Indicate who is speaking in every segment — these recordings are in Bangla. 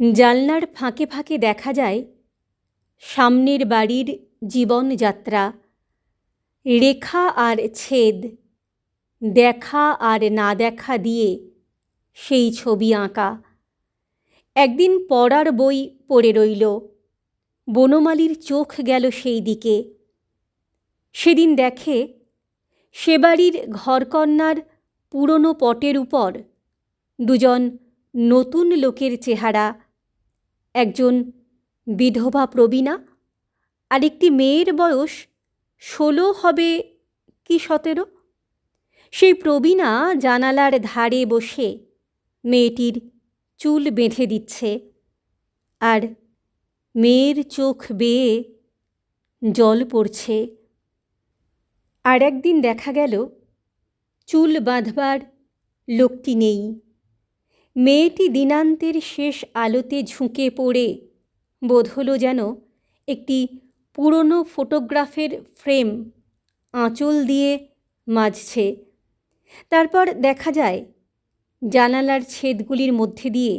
Speaker 1: জানলার ফাঁকে ফাঁকে দেখা যায় সামনের বাড়ির জীবনযাত্রা, রেখা আর ছেদ, দেখা আর না দেখা দিয়ে সেই ছবি আঁকা। একদিন পড়ার বই পড়ে রইল, বনমালীর চোখ গেল সেই দিকে। সেদিন দেখে সে বাড়ির ঘরকন্নার পুরনো পটের উপর দুজন নতুন লোকের চেহারা একজন বিধবা প্রবীণা। আর একটি মেয়ের বয়স ষোলো হবে কি সতেরো? সেই প্রবীণা জানালার ধারে বসে মেয়েটির চুল বেঁধে দিচ্ছে আর মেয়ের চোখ বেয়ে জল পড়ছে। আর একদিন দেখা গেল, চুল বাঁধবার লোকটি নেই। মেয়েটি দিনান্তের শেষ আলোতে ঝুঁকে পড়ে। বোধ হলো যেন একটি পুরনো ফটোগ্রাফের ফ্রেম আঁচল দিয়ে মাজছে। তারপর দেখা যায়, জানালার ছেদগুলির মধ্যে দিয়ে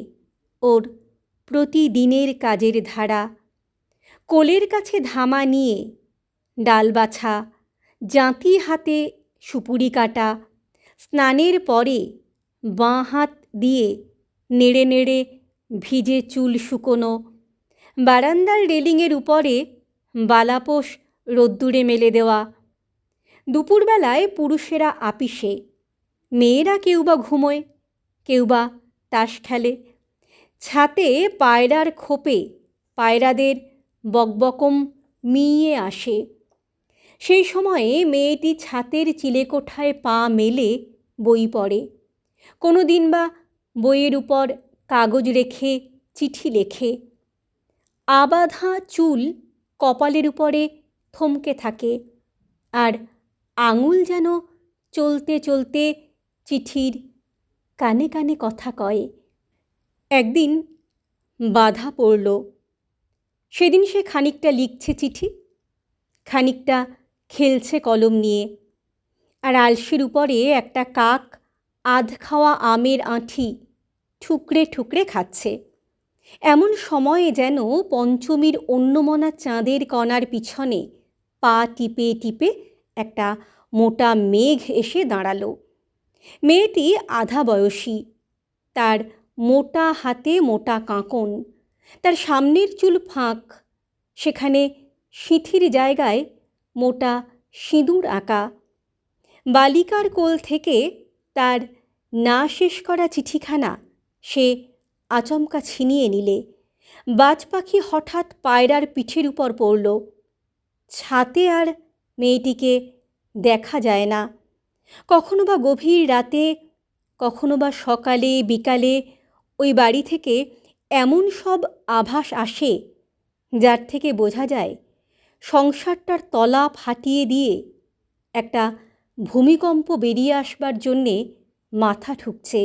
Speaker 1: ওর প্রতিদিনের কাজের ধারা, কোলের কাছে ধামা নিয়ে ডাল বাছা, জাঁতি হাতে সুপুরি কাটা, স্নানের পরে বাঁ হাত দিয়ে নেড়ে নেড়ে ভিজে চুল শুকোনো। বারান্দার রেলিংয়ের উপরে বালাপোষ রোদ্দুরে মেলে দেওয়া। দুপুরবেলায় পুরুষেরা আপিসে। মেয়েরা কেউ বা ঘুমোয় কেউ বা তাস খেলে। ছাতে পায়রার খোপে পায়রাদের বকবকম মিয়ে আসে। সেই সময়ে মেয়েটি ছাতের চিলেকোঠায় পা মেলে বই পড়ে। কোনো দিন বা বইয়ের উপর কাগজ রেখে, চিঠি লেখে। আবাধা চুল কপালের উপরে থমকে থাকে আর আঙুল যেন চলতে চলতে চিঠির কানে কানে কথা কয়। একদিন বাধা পড়ল। সেদিন সে খানিকটা লিখছে চিঠি, খানিকটা খেলছে কলম নিয়ে আর আলসির উপরে একটা কাক আধ খাওয়া আমের আঁঠি ঠুকরে ঠুকরে খাচ্ছে। এমন সময়ে যেন পঞ্চমীর অন্যমনা চাঁদের কণার পিছনে পা টিপে টিপে একটা মোটা মেঘ এসে দাঁড়াল। মেয়েটি আধা বয়সী, তার মোটা হাতে মোটা কাঁকন, তার সামনের চুল ফাঁক, সেখানে সিঁথির জায়গায় মোটা সিঁদুর আঁকা। বালিকার কোল থেকে তার না শেষ করা চিঠিখানা সে আচমকা ছিনিয়ে নিলে। বাজ পাখি হঠাৎ পায়রার পিঠের উপর পড়ল। ছাতে আর মেয়েটিকে দেখা যায় না। কখনো বা গভীর রাতে, কখনো বা সকালে, বিকালে ওই বাড়ি থেকে এমন সব আভাস আসে যার থেকে বোঝা যায়, সংসারটার তলা ফাটিয়ে দিয়ে একটা ভূমিকম্প বেরিয়ে আসবার জন্যে মাথা ঠুকছে।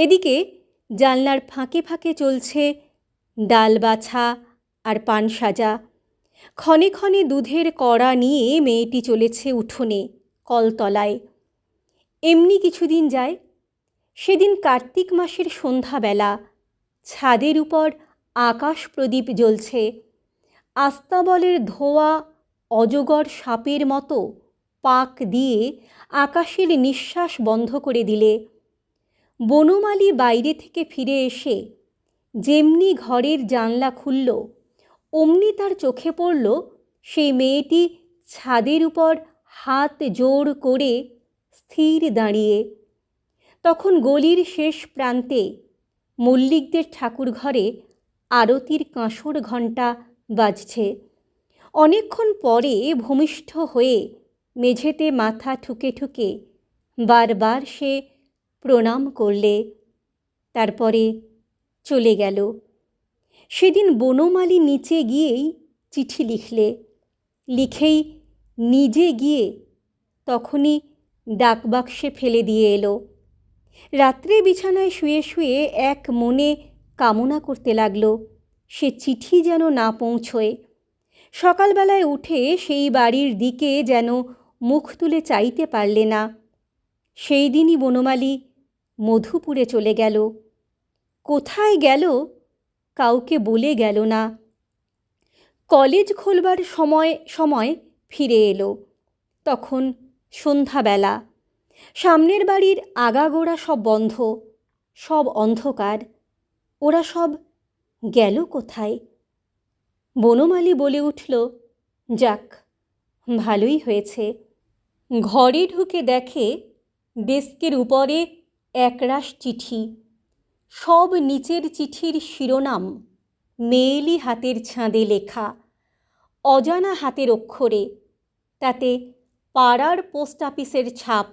Speaker 1: এদিকে জানলার ফাঁকে ফাঁকে চলছে ডাল বাছা আর পান সাজা। ক্ষণে ক্ষণে দুধের কড়া নিয়ে মেয়েটি চলেছে উঠোনে, কলতলায়। এমনি কিছুদিন যায়, সেদিন কার্তিক মাসের সন্ধ্যাবেলা। ছাদের উপর আকাশ প্রদীপ জ্বলছে। আস্তাবলের ধোয়া অজগর সাপের মতো পাক দিয়ে আকাশের নিঃশ্বাস বন্ধ করে দিলে। বনমালী বাইরে থেকে ফিরে এসে যেমনি ঘরের জানলা খুলল, অমনি তার চোখে পড়ল সেই মেয়েটি ছাদের উপর হাত জোর করে স্থির দাঁড়িয়ে। তখন গলির শেষ প্রান্তে মল্লিকদের ঠাকুর ঘরে আরতির কাঁসর ঘণ্টা বাজছে। অনেকক্ষণ পরে ভূমিষ্ঠ হয়ে মেঝেতে মাথা ঠুকে ঠুকে বারবার সে প্রণাম করলে। তারপরে চলে গেল। সেদিন বনমালী নিচে গিয়েই চিঠি লিখলে। লিখেই নিজে গিয়ে তখনই ডাকবাক্সে ফেলে দিয়ে এলো। রাত্রে বিছানায় শুয়ে শুয়ে এক মনে কামনা করতে লাগল, সে চিঠি যেন না পৌঁছয়। সকালবেলায় উঠে সেই বাড়ির দিকে যেন মুখ তুলে চাইতে পারলে না। সেই দিনই বনমালী মধুপুরে চলে গেল। কোথায় গেল? কাউকে বলে গেল না। কলেজ খোলবার সময় সময় ফিরে এলো। তখন সন্ধ্যাবেলা। সামনের বাড়ির আগাগোড়া সব বন্ধ, সব অন্ধকার। ওরা সব গেল কোথায়? বনমালী বলে উঠল, যাক, ভালোই হয়েছে। ঘরে ঢুকে দেখে ডেস্কের উপরে একরাশ চিঠি। সব নিচের চিঠির শিরোনাম, মেয়েলি হাতের ছাঁদে লেখা, অজানা হাতের অক্ষরে, তাতে পাড়ার পোস্ট অফিসের ছাপ।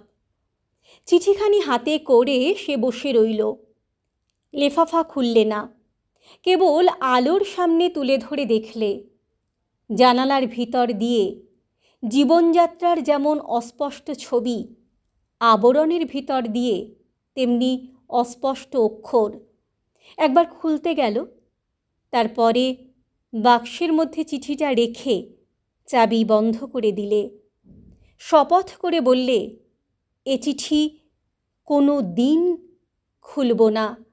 Speaker 1: চিঠিখানি হাতে করে সে বসে রইল। লেফাফা খুললে না, কেবল আলোর সামনে তুলে ধরে দেখলে। জানালার ভিতর দিয়ে জীবনযাত্রার যেমন অস্পষ্ট ছবি, আবরণের ভিতর দিয়ে তেমনি অস্পষ্ট অক্ষর। একবার খুলতে গেল, তারপরে বাক্সের মধ্যে চিঠিটা রেখে চাবি বন্ধ করে দিলে। শপথ করে বললে, এ চিঠি কোনো দিন খুলব না।